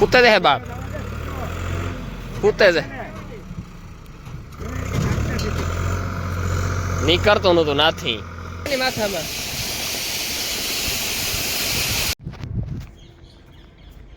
ખૂતે છે બાપ ખૂતે છે નીકળતો નતો નાથી. માથામાં.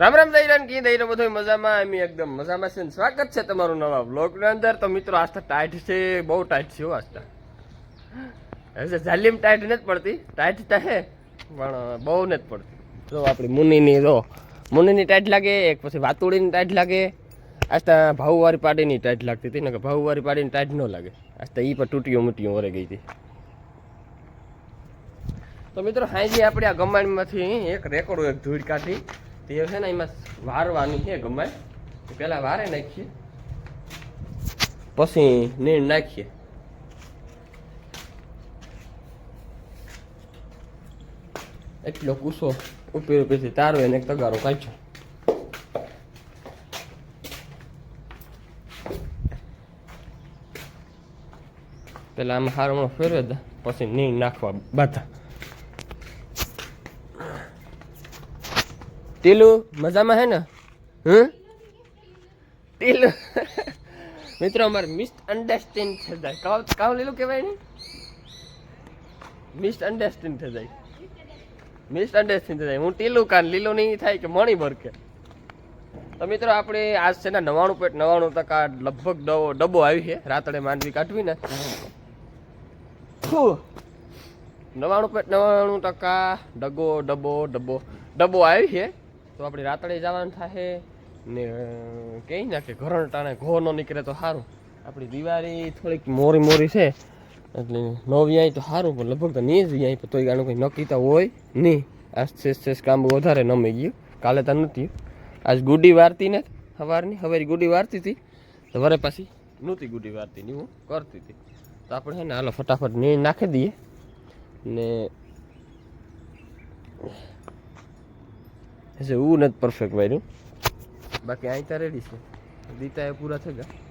રામ રામ દઈરાન કી દઈરો બધો મજામાં? એમ એકદમ મજામાં છે સ્વાગત છે તમારું નવા બ્લોગની અંદર. તો મિત્રો આસ્તા ટાઈટ છે બહુ ટાઈટ છે હો આસ્તા હવે જાલીમ ટાઈટ નથી પડતી. ટાઈટ તો હે પણ બહુ નથી પડતી. જો આપણી મુનિની જો. મુનિની ટાઈટ લાગે, એક પછી વાતુડીની ટાઈટ લાગે. આસ્તા ભાવવાળી પાડીની ટાઈટ લાગતી હતી ને કે ભાવવાળી પાડીની ટાઈટ ન લાગે. આસ્તા એ પણ તૂટ્યું મૂટ્યું વરે ગઈ હતી. તો મિત્રો, હાજી આપણે આ ગમાણમાંથી એક રેકોર્ડ એક ધૂળ કાઢી. તે છે ને એમાં વારવાની છે ગમાણ. પહેલાં વારે નાખીએ. પછી નીણ નાખીએ. એટલો કૂસો ઉપી ઉપીથી તારો એને તગારો કાઢ્યો પેલા આમાં હારમણો ફેરવે દે, પછી નીણ નાખવા બાધા. ટીલું, મજામાં હે ને? હમ? ટીલું. મિત્રો, અમારે મિસ અન્ડરસ્ટેન્ડ થઈ જાય. કાવ કાવ લીલું કહેવાય ને? મિસ અન્ડરસ્ટેન્ડ થઈ જાય. મિસ થાય. હું ટીલું કાન લીલું નહીં થાય કે મણી ભરકે. તો મિત્રો આપણે આજ છે ને નવાણું પેટ નવાણું ટકા લગભગ ડબો ડબ્બો આવી છે. રાતડે માંડવી કાઢવી ને. નવાણું પેટ નવાણું ટકા ડગો, ડબ્બો ડબ્બો. ડબ્બો આવી છે. તો આપણે રાતડે જવાનું થાય ને કહી ના કે ઘરણ ટાણે ઘો ન નીકળે તો સારું. આપણી દિવાળી થોડીક મોરી મોરી છે. એટલે નવી અહીં તો સારું, પણ લગભગ તો નહીં જ વ્યાય તો આનું કંઈ નક્કીતા હોય નહીં. આજ શેષ કામ વધારે નમી ગયું. કાલે તો નહોતી. આજ ગુડી વારતી ને સવારની હવે ગુડી વારતી હતી. તો વરે પાછી નહોતી ગુડી વારતી, ની હું કરતી હતી. તો આપણે ને હાલો ફટાફટ નીણ નાખી દઈએ. ને એવું નથી પરફેક્ટ વાર્યું બાકી અહીં ત્યાં રેડી છે. દીતા એ પૂરા થઈ ગયા.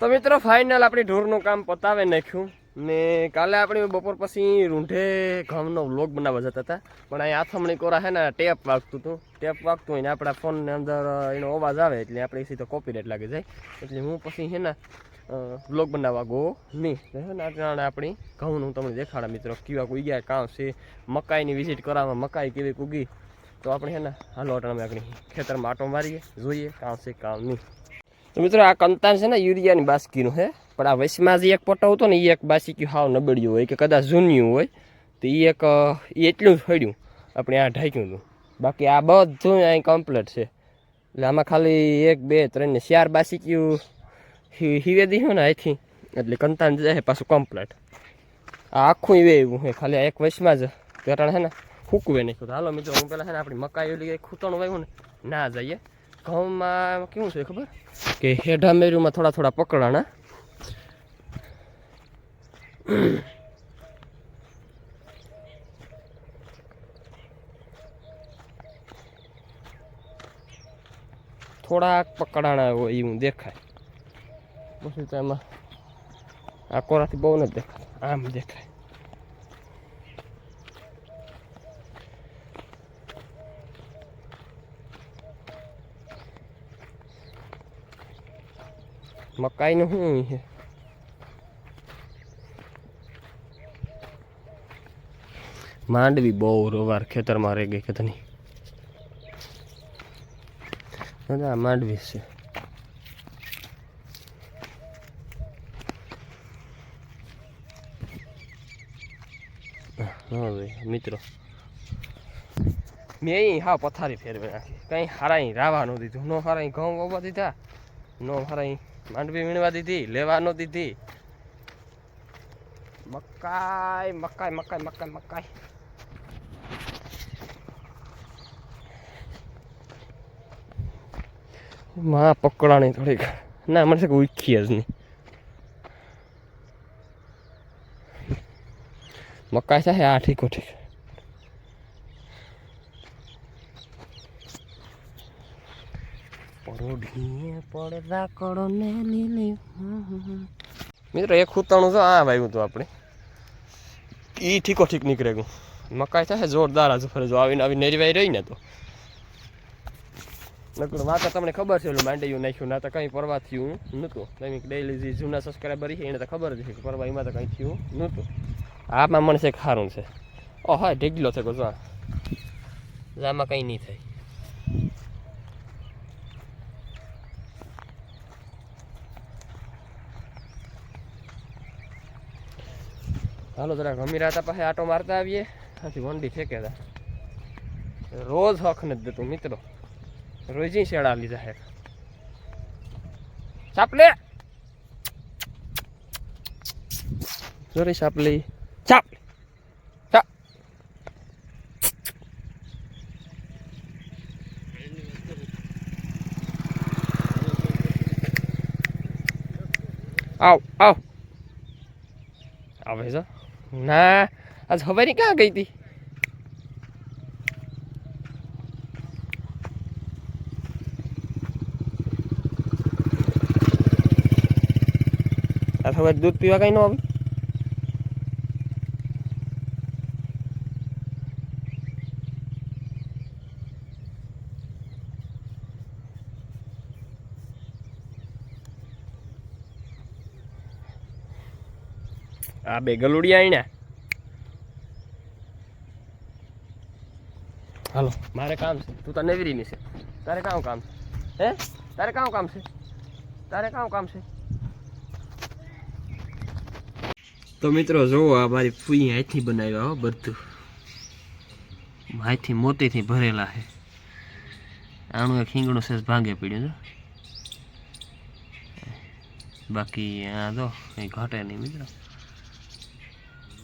તો મિત્રો ફાઇનલ આપણી ઢોરનું કામ પતાવે નાખ્યું. ને કાલે આપણે બપોર પછી રૂંઢે ઘઉંનો વ્લોગ બનાવવા જતા હતા. પણ અહીં આથમણી કોરા છે ને, ટેપ વાગતું હતું. ટેપ વાગતું હોય ને આપણા ફોનની અંદર એનો અવાજ આવે, એટલે આપણે સીધો કોપીરાઇટ લાગી જાય. એટલે હું પછી છે ને વ્લોગ બનાવવા ગો નહીં. આપણી ઘઉંનું તમને દેખાડા, મિત્રો, કેવા ઉગ્યા કામ છે, મકાઈની વિઝિટ કરાવવા મકાઈ કેવી ઉગી તો આપણે છે ને, હાલો, અટાણે આપણે ખેતરમાં આટો મારીએ, જોઈએ કામ છે કામ નહીં. તો મિત્રો, આ કંતાન છે ને, યુરિયાની બાસકીનું છે. પણ આ વૈશમાં જે એક પટ્ટો હતો ને એ એક બાસકી હાવ નબળ્યું હોય, કે કદાચ જૂન્યું હોય, તો એ એક એ એટલું જ ફળ્યું. આપણે આ ઢાંક્યું હતું. બાકી આ બધું અહીં કમ્પ્લીટ છે. એટલે આમાં ખાલી એક, બે, ત્રણ ને ચાર બાસિક્યું હિવે દીધું ને અહીંથી. એટલે કંતાન જાય પાછું કમ્પ્લીટ આ આખું ઈવે એવું છે. ખાલી એક વૈશમાં જ પેટાણ છે ને, ફૂકવે તો હાલો મિત્રો, હું પહેલાં છે ને, આપણી મકાઈ ઓલી ખૂતણું વાવ્યું ને, ના જઈએ. ઘઉંમાં કેવું છે ખબર? કે હેઢા મેરુમાં થોડા થોડા પકડાણા. થોડાક પકડાણા હોય એવું દેખાય. પછી એમાં આ કોરાથી બહુ નથી દેખાય. આમ દેખાય. મકાઈનું શું છે? માંડવી બહુ રોવાર ખેતરમાં રહી ગઈ ખેતરની આ માંડવી છે. મિત્રો. મેં અહીં હા પથારી ફેરવી નાખી. કંઈ હારાઈ રાવા ન દીધું. નો હારા ઘઉં વાવવા દીધા, નો હારાઈ માંડવી વીણવા દીધી લેવા ન દીધી. મકાઈ મકાઈ મકાઈ મકાઈ મકાઈ. માં પકડાણી થોડીક. ના મને છે ઉખી જ નહીં. મકાઈ છે આ ઠીકો ઠીક પરોઢીએ પડદા કડો એક ખૂતાણું તો આ ભાઈ હતું આપણે. એ ઠીકો ઠીક નીકળે ગયું. મકાઈ થાય જોરદાર આજે ફરે જો આવીને આવી નેરીવાઈ રહી ને તો. નકર વાત તમને ખબર છે, ઓલું માંડ્યું નાખ્યું, ના તો કંઈ પરવા થયું નહોતું. તમે ડેલી જે જૂના સબસ્ક્રાઈબર છે, એને તો ખબર જ છે કે પરવા એમાં તો કંઈ થયું નહોતું. આમાં મને છે ખારું છે. ઓ હા ઢેગલો છે ગોઝા આમાં કંઈ નહીં થાય. હાલો, જરા ગમી હતા પાસે આટો મારતા આવીએ. આથી વંડી ફેંકે રોજ હક નથી દેતું, મિત્રો. રોજી શેડા લીધા હે ચાપલે! સોરી ચાપલી. ચાપ! ચાપ! આવ આવ. આવે છે ના આજ ખબર ક્યાં ગઈ હતી? આ ખબર દૂધ પીવા કઈ ન આવે? આ બે ગલુડિયા આઈના હાલો. મારે કામ છે. તું તો નવરીની છે. તારે કામ કામ છે? હે? તારે કામ કામ છે? તારે કામ કામ છે? તો મિત્રો જોવો આ મારી ફૂઈ હાથથી બનાવ્યા હો બધું. હાથથી મોતીથી ભરેલા છે. આનું એક ખીંગણું છે ભાંગે પડ્યું છે. બાકી આ તો એ ઘટે નહીં મિત્રો.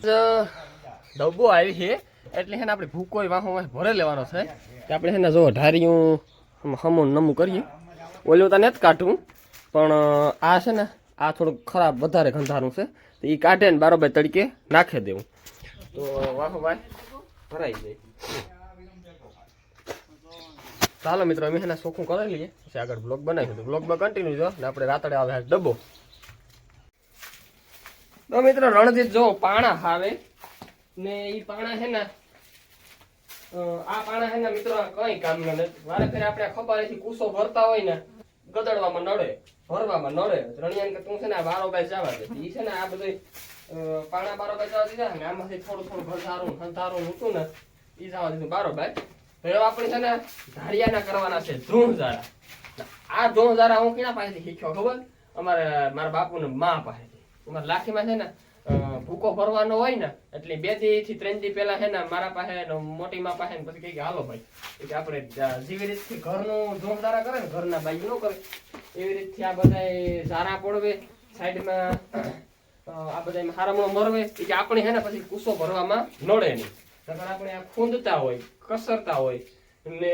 ડબ્બો આવી છે. એટલે છે ને આપણે ભૂકો વાહો ભરે લેવાનો છે. કે આપણે છે ને જો ઢારિયું હમું નમું કરીએ. ઓલું તને જ કાઢું પણ આ છે ને, આ થોડુંક ખરાબ વધારે ગંધારું છે. તો એ કાઢે ને બારોબાર તડકે નાખી દેવું. તો વાહો ભાઈ ભરાઈ જાય. ચાલો મિત્રો, અમે એના શોખું કરી લઈએ. પછી આગળ બ્લોગ બનાવી બ્લોગમાં કન્ટિન્યુ જો, ને આપણે રાતડે આવે ડબ્બો. તો મિત્રો રણજીત જો પાણા હાવે ને ઈ પાણા છે ને આ પાણા છે ને મિત્રો કઈ કામ નથી વારે ફેર આપણે ખબર કુસો ભરતા હોય ને, ગદડવામાં નડે, ભરવામાં નડે. રણિયાન કે તું છે ને બારો બાય જવા દે. ઈ છે ને આ બધું પાણા બારો બાય જવા દીધા ને આમાંથી થોડું થોડું ભરસારું ખંતારું હતું ને ઈ જવા દીધું બારો બાય હવે આપણે છે ને ધારિયાના કરવાના છે ધ્રુણ ઝારા આ ધ્રુણ ઝારા હું કેના પાસેથી શીખ્યો ખબર? અમારે, મારા બાપુને મા પાસેથી. લાઠીમાં છે ને ભૂકો ભરવાનો હોય ને, એટલે બે દી થી ત્રણ દી પહેલા છે ને મારા પાસે મોટી માં પાસે પછી કે, હાલો ભાઈ. એટલે આપણે જેવી રીતથી ઘરનું ધોમદારા કરે ને, ઘરના બાઈ ન કરે, એવી રીતથી આ બધા ઝારા પડવે, સાઈડમાં આ બધા હારમણો મરવે એટલે આપણે છે ને પછી કુસો ભરવામાં નડે નહીં. નકર આપણે આ ખૂંદતા હોય, કસરતા હોય, ને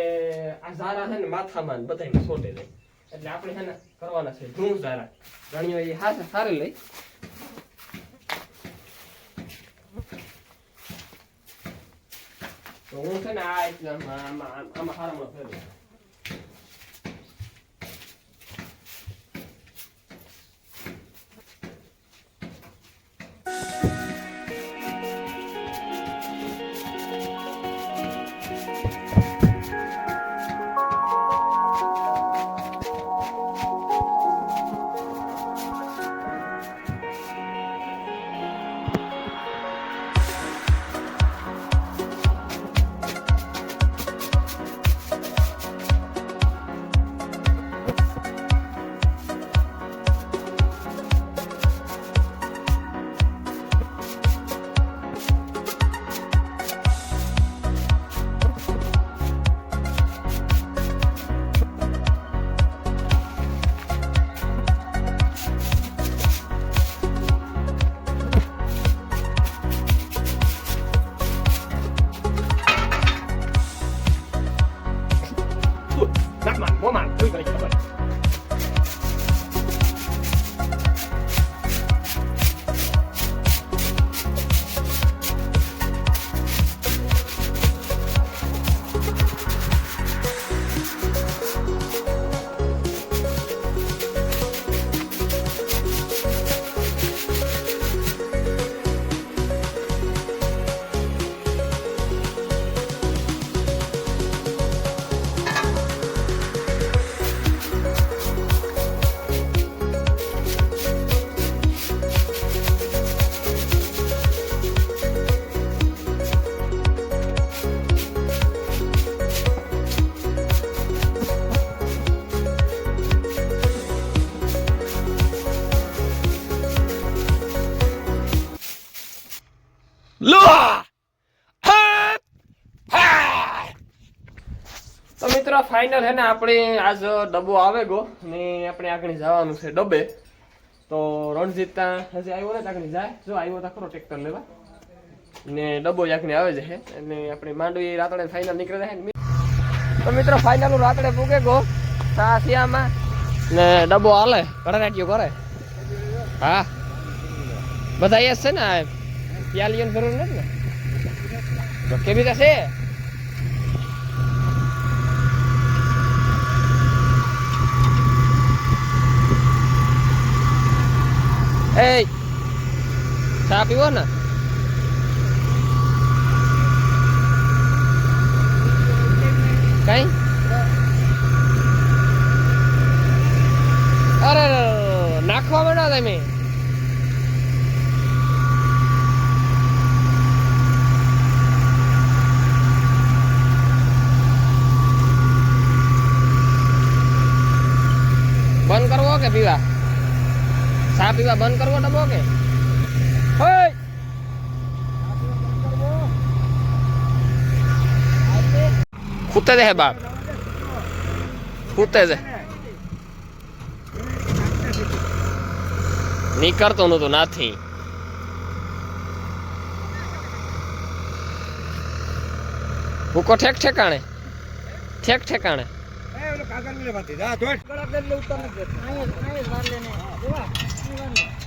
આ ઝારા છે ને માથામાં બધા છોટે જાય. એટલે આપણે છે ને કરવાના છે ધૂમ સારા ગણીઓ એ હાથ સારી લઈ. તો હું છે ને આ આમાં આમાં હારમણો ફેરવું. ફાઇનલ હે ને આપણે આજ ડબ્બો આવે ગો ને આપણે આગળ જવાનું છે ડબ્બે. તો રણજીત ત્યાં હજી આવ્યો ને આગળ જાય. જો આવ્યો તા ખરો ટ્રેક્ટર લેવા. ને ડબ્બો આગળ આવે છે અને આપણે માંડવી, રાતડે ફાઇનલ નીકળે છે તો મિત્રો ફાઇનલ રાતડે પૂગે ગો. સાસિયામાં ને ડબ્બો હાલે. કડરાટીઓ કરે હા. બધા એ છે ને પ્યાલીઓની જરૂર નથી ને? રીતે છે? એ ચા પીવો ને કઈ અરે નાખવા માંડો તમે બંધ કરવો કે પીવા ચા પીવા બંધ કરવો ડબો કે હોય ખૂતે દે બાપ. ખૂતે છે નીકળતો નતો નથી. ભૂકો ઠેક ઠેકાણે. ઠેક ઠેકાણે. દેવા Thank you.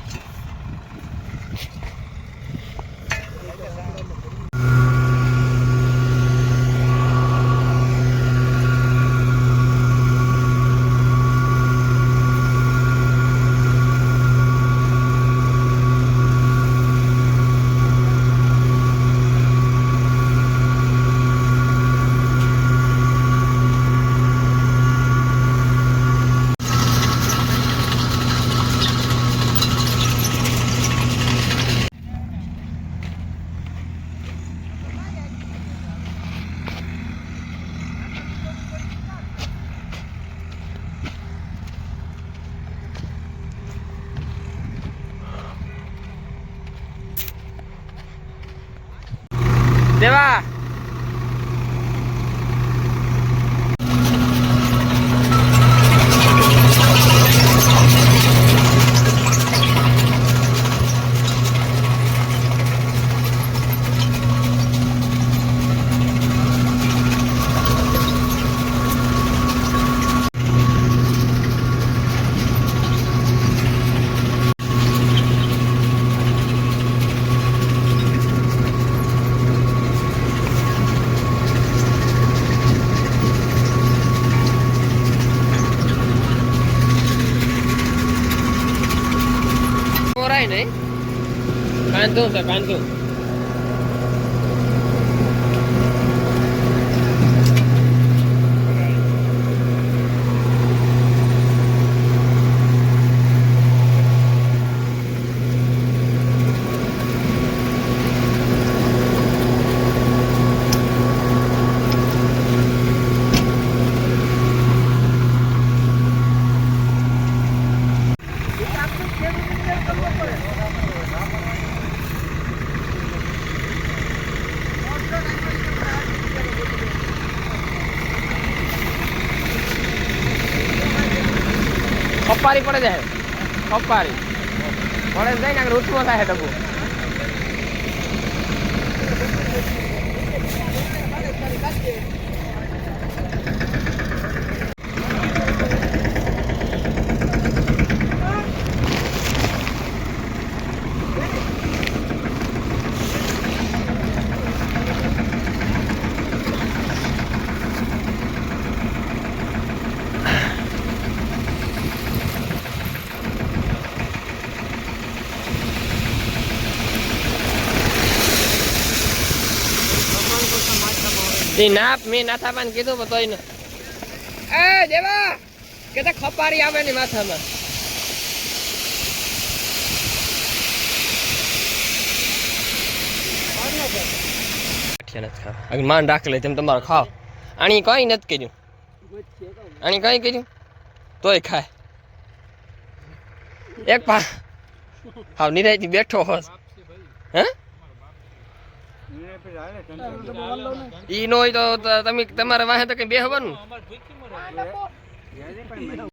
મોરાય નહીં. કાંધું છે કાંધું. ખપારી પડે જાય. પપ્પારી પડે જાય ને આગળ ઉઠવો થાય ડબ્બો. એ ના મેં ના થાપાને કીધું પણ તોય ને. એ દેવા કે તો ખપારી આવે ને માથામાં. માન રાખ લે તેમ તમારે ખાવ. આણી કઈ નથી કર્યું. આણી કઈ કર્યું? તોય ખાય. એક પા હાવ નિરાયથી બેઠો હોસ હે? ઈ નો. હોય તો તમે તમારે વાહે તો કઈ બેહવાનું